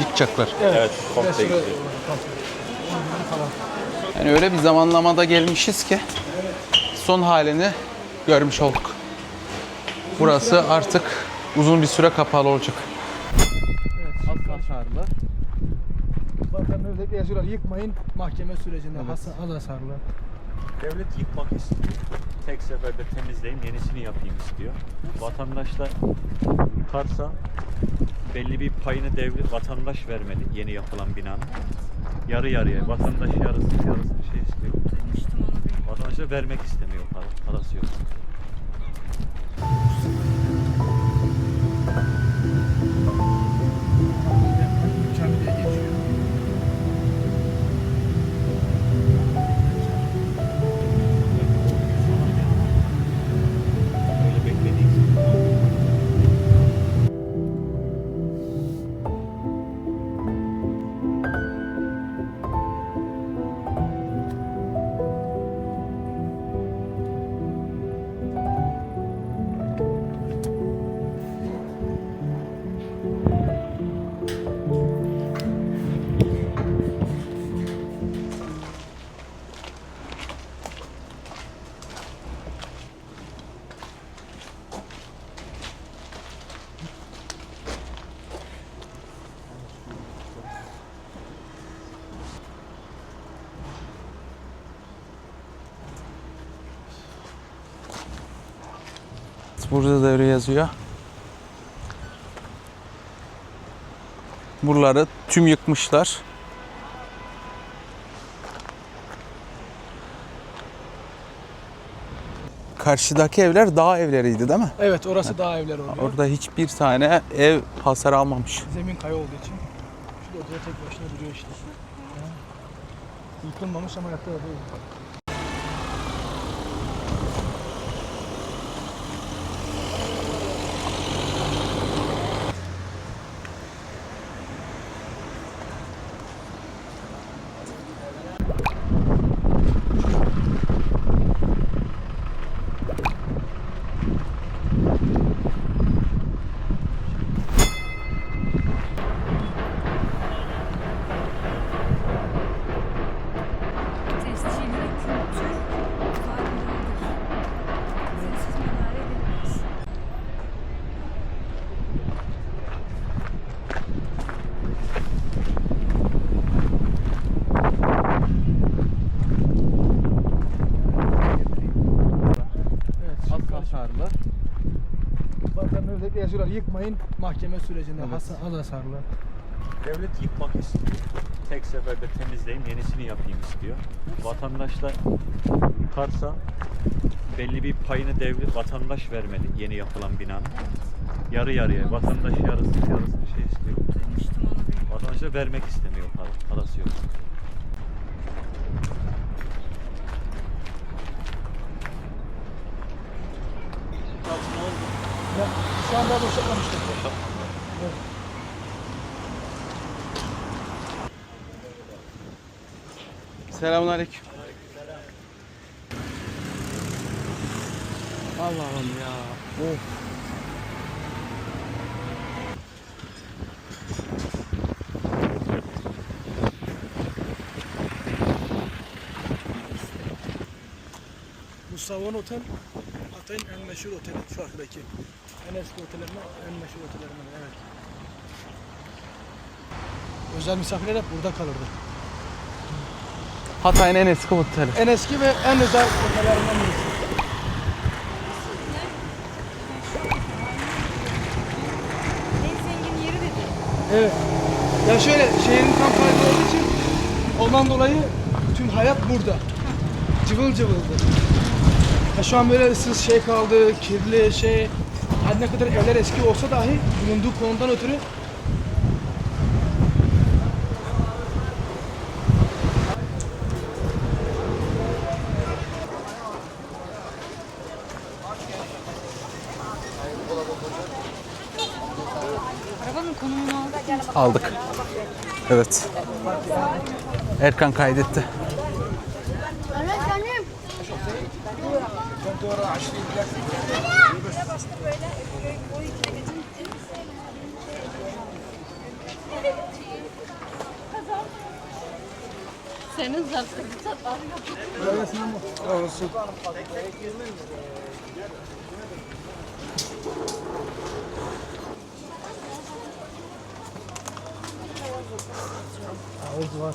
Yıkacaklar. Evet, komple gidiyor. Yani öyle bir zamanlamada gelmişiz ki son halini görmüş olduk. Burası artık uzun bir süre kapalı olacak. Evet, hasarlı. Bakanlar özellikle yazıyorlar yıkmayın mahkeme sürecinde hasa- az hasarlı. Devlet yıkmak istiyor. Tek seferde temizleyeyim, yenisini yapayım istiyor. Vatandaşlar yıkarsa belli bir payını devlet vatandaş vermeli yeni yapılan binanın. Yarı yarıya. Vatandaş yarısı yarısını şey istiyor. Vatandaşlar vermek istemiyor para. Parası yok. Burada da öyle yazıyor. Buraları tüm yıkmışlar. Karşıdaki evler dağ evleriydi değil mi? Evet orası daha evler oluyor. Orada hiçbir tane ev hasar almamış. Zemin kaya olduğu için. Şurada odaya tek başına duruyor işte. Yıkılmamış ama yattı orada. Tescilli kültür farkındadır. Sessiz müdahale edilmez. Evet. Az hasarlı. Bakanlar özellikle yazıyorlar yıkmayın mahkeme sürecinde Evet. hasa- az hasarlı. Devlet yıkmak istiyor. Tek seferde temizleyeyim, yenisini yapayım istiyor. Vatandaşlar yıkarsa belli bir payını devlet vatandaş vermeli yeni yapılan binanın. Yarı yarıya. Vatandaş yarısı yarısını şey istiyor. Duymuştum onu bir. Vatandaşlar vermek istemiyor para. Parası yok. Ya, şu anda boşaltmamışlar. Evet. Selamünaleyküm. Allah'ım ya. Of. Bu Savon Otel Hatay'ın en meşhur oteli şu arkadaki. En eski otellerinden en meşhur otellerinden evet. Özel misafirler hep burada kalırdı. Hatay'ın en eski oteli. En eski ve en özel otellerinden birisi. En zengin yeri dedi. Evet. Ya şöyle şehrin tam farklı olduğu için ondan dolayı tüm hayat burada. Cıvıl cıvıldı. Ya şu an böyle ıssız şey kaldı, kirli şey. Her ne kadar evler eski olsa dahi bulunduğu konumdan ötürü Arabanın konumunu aldı. Aldık. Evet. Erkan kaydetti. الدورة 20 بس Senin zaten bir tat var yok. Olsun. Ağız var.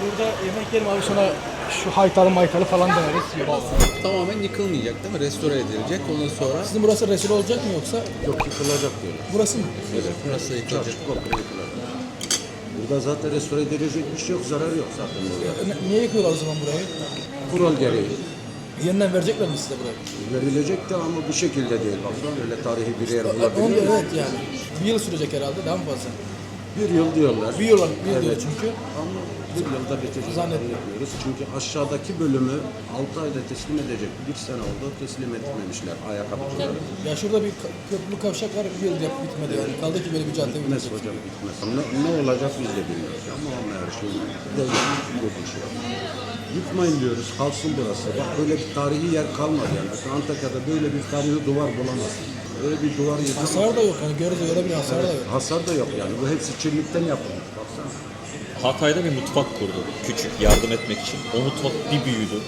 Burada yemek yiyelim abi sonra şu haytalı maytalı falan deneriz. Tamamen yıkılmayacak değil mi? Restore edilecek. Ondan sonra Sizin burası resul olacak mı yoksa? Yok yıkılacak diyorlar. Burası mı? Evet. burası yıkılacak. Komple yıkılacak. Burada zaten restore edilecek bir şey yok, zarar yok zaten Niye yıkıyorlar o zaman burayı? Kural gereği. Yeniden verecekler mi size burayı? Verilecek de ama bu şekilde değil. Baksana öyle tarihi bir yer Onu da bulabilir. evet yani. Bir yıl sürecek herhalde daha mı fazla? Bir yıl diyorlar. Bir yıl, bir yıl diyor çünkü. Ama bir yılda bitecek. Zannetmiyorum. yapıyoruz. Çünkü aşağıdaki bölümü 6 ayda teslim edecek. Bir sene oldu teslim etmemişler ayakkabıcıları. Ya şurada bir ka- köprülü kavşak var bir yıl yap bitmedi yani. Kaldı ki böyle bir cadde Bitmez bitmedi. hocam bitmez. Ne, ne olacak biz de bilmiyoruz. Ama ama her şey devlet bir şey. Yıkmayın diyoruz, kalsın burası. Bak böyle bir tarihi yer kalmadı yani. Antakya'da böyle bir tarihi duvar bulamazsın. Öyle bir duvar yıkamaz. Hasar da yok hani görürüz öyle bir hasar da yok. Hasar da yok yani. Bu hepsi çelikten yapılmış. Baksana. Hatay'da bir mutfak kurdu. Küçük yardım etmek için. O mutfak bir büyüdü.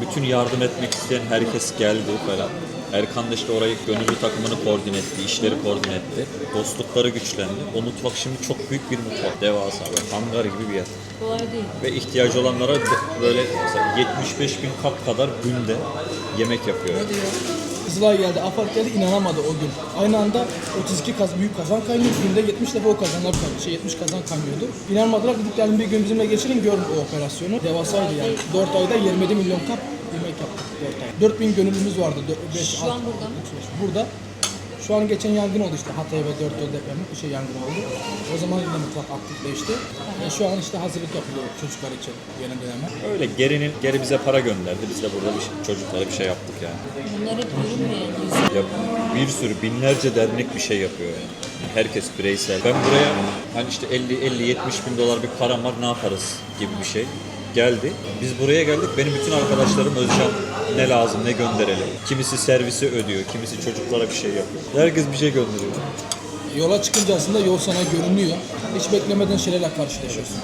Bütün yardım etmek isteyen herkes geldi falan. Erkan da işte orayı gönüllü takımını koordine etti, işleri koordine etti. Dostlukları güçlendi. O mutfak şimdi çok büyük bir mutfak. Devasa böyle hangar gibi bir yer. Kolay değil. Ve ihtiyacı olanlara böyle mesela 75 bin kap kadar günde yemek yapıyor. Kızılay geldi, AFAD geldi inanamadı o gün. Aynı anda 32 kaz, büyük kazan kaynıyor. Günde 70 defa o kazanlar kaynıyor. Şey 70 kazan kaynıyordu. İnanmadılar dedik yani bir gün bizimle geçirin görün o operasyonu. Devasaydı yani. 4 ayda 27 milyon kap yemek yaptık 4 ay. 4000 gönüllümüz vardı. 5, Şu an burada mı? Burada. Şu an geçen yangın oldu işte Hatay ve 4 yıl depremi bir şey yangın oldu. O zaman yine mutfak aktifleşti. E, şu an işte hazırlık yapılıyor çocuklar için yeni döneme. Öyle gerinin geri bize para gönderdi. Biz de burada bir şey- çocuklara bir şey yaptık yani. Bunlar hep görünmeyen. Ya bir sürü binlerce dernek bir şey yapıyor yani. Herkes bireysel. Ben buraya hani işte 50 50 70 bin dolar bir param var ne yaparız gibi bir şey geldi. Biz buraya geldik. Benim bütün arkadaşlarım Özcan ne lazım ne gönderelim. Kimisi servisi ödüyor, kimisi çocuklara bir şey yapıyor. Herkes bir şey gönderiyor. Yola çıkınca aslında yol sana görünüyor. Hiç beklemeden şeylerle karşılaşıyorsun.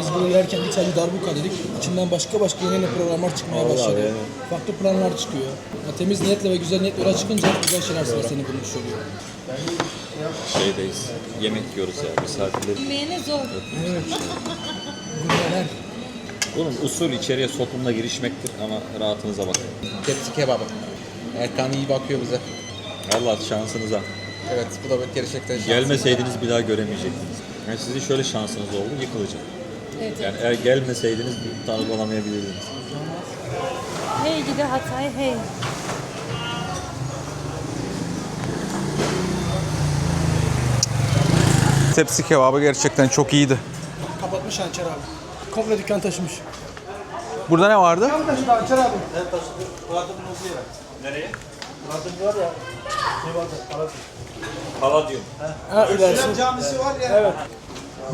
Biz buraya gelirken ilk sadece darbuka dedik. İçinden başka başka yeni yeni programlar çıkmaya başladı. yani. Farklı planlar çıkıyor. Ya temiz niyetle ve güzel niyetle yola çıkınca güzel şeyler sana seni bulmuş oluyor. Şeydeyiz. Yemek yiyoruz ya misafirler. Bilmeyene zor. Gurmeler. Oğlum usul içeriye sokumla girişmektir ama rahatınıza bakın. Tepsi kebabı. Erkan iyi bakıyor bize. Allah şansınıza. Evet bu da gerçekten şans. Gelmeseydiniz bir daha göremeyecektiniz. Yani sizin şöyle şansınız oldu, yıkılacak. Evet. Yani eğer gelmeseydiniz tanık olamayabilirdiniz. Hey gidi Hatay hey. Tepsi kebabı gerçekten çok iyiydi. Kapatmış hançer abi. Komple dükkan taşımış. Burada ne vardı? Dükkan taşıdı hançer abi. Palladium. Ha ilerisi.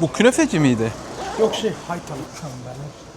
Bu künefeci miydi? Yok şey haytalı. Şu an ben.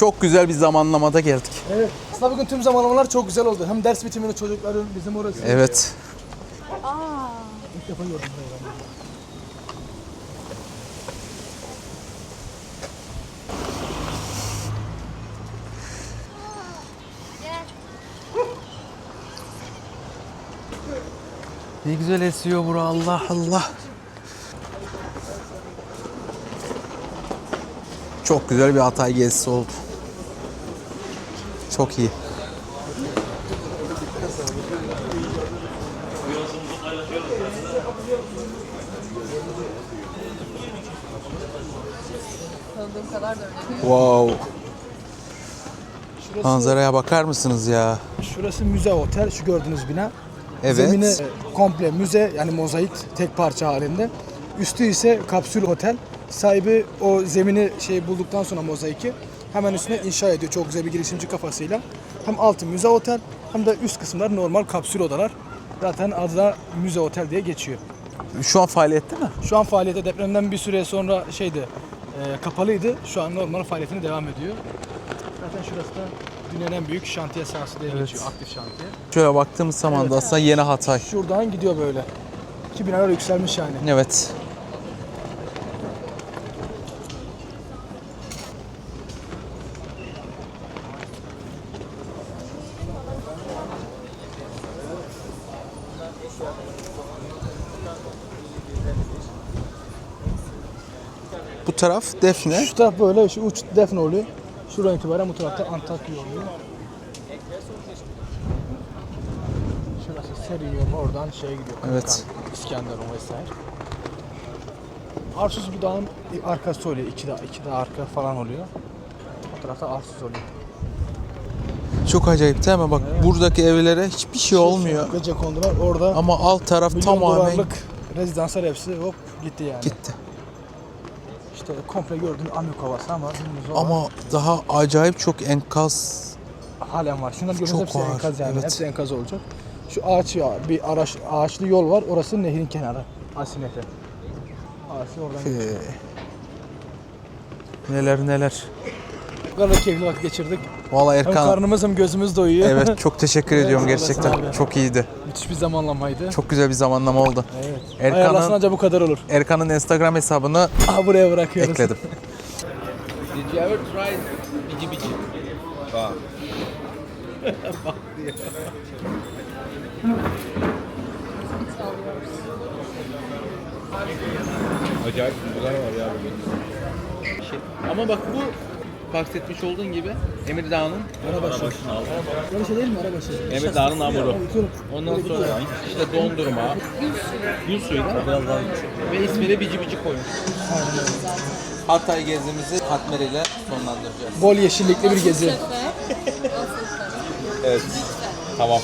Çok güzel bir zamanlamada geldik. Evet. Aslında bugün tüm zamanlamalar çok güzel oldu. Hem ders bitimini çocukların bizim orası. Evet. İlk defa gördüm. Ne güzel esiyor bura Allah Allah. Çok güzel bir Hatay gezisi oldu. Çok iyi. Tanıdığım kadar da öyle. Wow. Şurası, Manzaraya bakar mısınız ya? şurası müze otel. Şu gördüğünüz bina. Evet. Zemini e, komple müze yani mozaik tek parça halinde. Üstü ise kapsül otel. Sahibi o zemini şey bulduktan sonra mozaiki hemen üstüne inşa ediyor çok güzel bir girişimci kafasıyla. Hem altı müze otel hem de üst kısımlar normal kapsül odalar. Zaten adı da müze otel diye geçiyor. Şu an faaliyette mi? Şu an faaliyete depremden bir süre sonra şeydi e, kapalıydı. Şu an normal faaliyetine devam ediyor. Zaten şurası da dünyanın en büyük şantiye sahası diye geçiyor. Aktif şantiye. Şöyle baktığımız zaman da aslında yeni Hatay. Şuradan gidiyor böyle. İki binalar yükselmiş yani. Evet. Bu taraf Defne. Şu taraf böyle, şu uç Defne oluyor. Şuradan itibaren bu tarafta Antakya oluyor. Şurası seri yol, oradan şeye gidiyor. Evet. İskenderun vesaire. Arsuz bir dağın arkası oluyor. İki dağ, iki dağ arka falan oluyor. O tarafta Arsuz oluyor. Çok acayip değil mi? Bak buradaki evlere hiçbir şey olmuyor. Gece kondular orada Ama alt taraf milyon tamamen dolarlık rezidanslar hepsi hop gitti yani. gitti. İşte komple gördüğün Amik Ovası ama dümdüz olan Ama daha acayip çok enkaz. halen var. Şunlar gördüğünüz Çok hepsi var, enkaz yani. evet. Hepsi enkaz olacak. Şu ağaç ya bir araç, ağaçlı yol var. Orası nehrin kenarı. Asi Nehri. Ağaçlı oradan. Ee, neler neler. Bu kadar keyifli vakit geçirdik. Vallahi Hem Erkan karnımız hem gözümüz doyuyor. evet çok teşekkür ediyorum sağ olasın gerçekten. abi. Çok iyiydi. Müthiş bir zamanlamaydı. Çok güzel bir zamanlama oldu. Evet. Erkan'ın- Ayarlasan anca bu kadar olur. Erkan'ın Instagram hesabını Aha buraya bırakıyoruz. ekledim. Did you ever try bici bici? Acayip duygular var ya bugün. Şey, Ama bak bu bahsetmiş olduğun gibi Emir Dağı'nın Arabaşı. Şey değil mi arabaşı? Emir Dağı'nın hamuru. Ondan sonra işte dondurma, gül suyu da ve ismini bici bici koymuş. Hatay gezimizi katmer ile sonlandıracağız. Bol yeşillikli bir gezi. Evet. Tamam.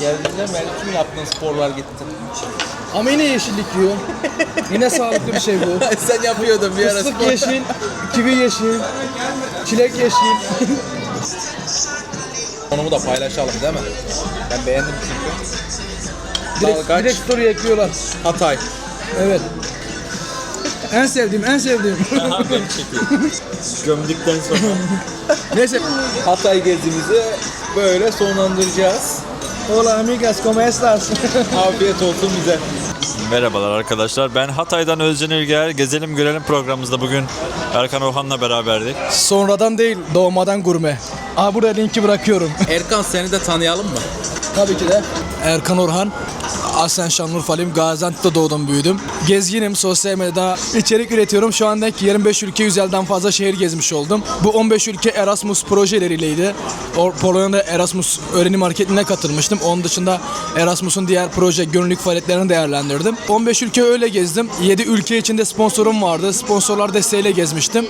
Geldiğinde tüm yaptığın sporlar gitti. Ama yine yeşillik yiyor. yine sağlıklı bir şey bu. Sen yapıyordun bir ara Fıstık spor. yeşil, kivi yeşil, çilek yeşil. Konumu da paylaşalım değil mi? Ben beğendim çünkü. direkt, Dalgaç. direkt story ekliyorlar. Hatay. Evet. En sevdiğim, en sevdiğim. Gömdükten sonra. Neyse. Hatay gezimizi böyle sonlandıracağız. Hola amigas, ¿cómo estás? Afiyet olsun bize. Merhabalar arkadaşlar. Ben Hatay'dan Özcan Ülger. Gezelim Görelim programımızda bugün Erkan Orhan'la beraberdik. Sonradan değil, doğmadan gurme. Aha buraya linki bırakıyorum. Erkan seni de tanıyalım mı? Tabii ki de. Erkan Orhan. Aslen Şanlıurfalıyım. Gaziantep'te doğdum büyüdüm. Gezginim. Sosyal medyada içerik üretiyorum. Şu andaki 25 ülke 150'den fazla şehir gezmiş oldum. Bu 15 ülke Erasmus projeleriyleydi. Polonya'da Erasmus öğrenim hareketine katılmıştım. Onun dışında Erasmus'un diğer proje gönüllülük faaliyetlerini değerlendirdim. 15 ülke öyle gezdim. 7 ülke içinde sponsorum vardı. Sponsorlar desteğiyle gezmiştim.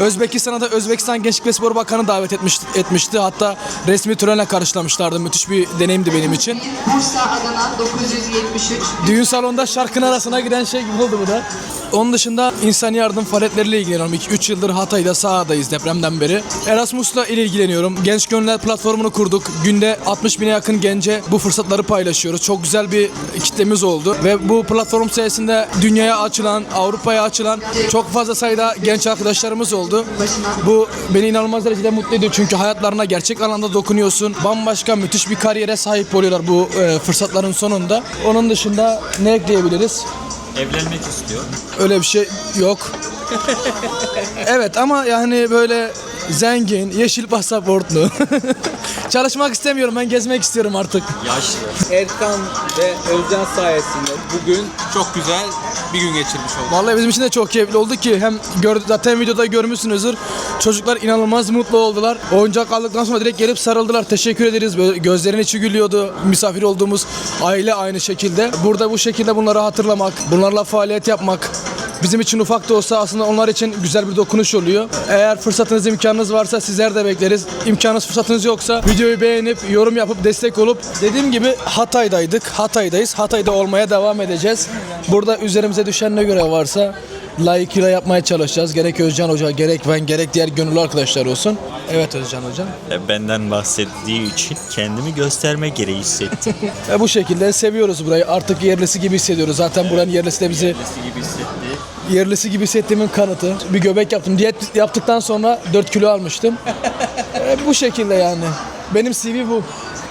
Özbekistan'a da Özbekistan Gençlik ve Spor Bakanı davet etmiş, etmişti. Hatta resmi törenle karşılamışlardı. Müthiş bir deneyimdi benim için. Bursa, Adana 9 1973 Düğün salonunda şarkının arasına giren şey gibi oldu bu da. Onun dışında insan yardım faaliyetleriyle ilgileniyorum. 3 yıldır Hatay'da sahadayız depremden beri. Erasmus'la ile ilgileniyorum. Genç Gönüller platformunu kurduk. Günde 60 bine yakın gence bu fırsatları paylaşıyoruz. Çok güzel bir kitlemiz oldu. Ve bu platform sayesinde dünyaya açılan, Avrupa'ya açılan çok fazla sayıda genç arkadaşlarımız oldu. Bu beni inanılmaz derecede mutlu ediyor. Çünkü hayatlarına gerçek anlamda dokunuyorsun. Bambaşka müthiş bir kariyere sahip oluyorlar bu e, fırsatların sonunda. Onun dışında ne ekleyebiliriz? Evlenmek istiyor. Öyle bir şey yok. evet ama yani böyle zengin, yeşil pasaportlu. Çalışmak istemiyorum ben gezmek istiyorum artık. Yaşlı. Erkan ve Özcan sayesinde bugün çok güzel bir gün geçirmiş olduk. Vallahi bizim için de çok keyifli oldu ki hem gör, zaten videoda görmüşsünüzdür. Çocuklar inanılmaz mutlu oldular. Oyuncak aldıktan sonra direkt gelip sarıldılar. Teşekkür ederiz. Böyle gözlerin içi gülüyordu. Misafir olduğumuz aile aynı şekilde. Burada bu şekilde bunları hatırlamak, bunlarla faaliyet yapmak bizim için ufak da olsa aslında onlar için güzel bir dokunuş oluyor. Eğer fırsatınız, imkanınız varsa sizler de bekleriz. İmkanınız, fırsatınız yoksa videoyu beğenip, yorum yapıp destek olup dediğim gibi Hatay'daydık. Hatay'dayız. Hatay'da olmaya devam edeceğiz. Burada üzerimize düşen ne görev varsa layıkıyla yapmaya çalışacağız. Gerek Özcan Hoca, gerek ben, gerek diğer gönüllü arkadaşlar olsun. Evet Özcan Hocam. E, Benden bahsettiği için kendimi gösterme gereği hissettim. Ve bu şekilde seviyoruz burayı. Artık yerlisi gibi hissediyoruz. Zaten buranın yerlisi de bizi gibi hissetti. Yerlisi gibi hissettiğimin kanıtı. Bir göbek yaptım. Diyet yaptıktan sonra 4 kilo almıştım. E, bu şekilde yani. Benim CV bu.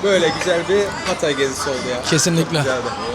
Böyle güzel bir Hatay gezisi oldu ya. Kesinlikle. Güzeldi.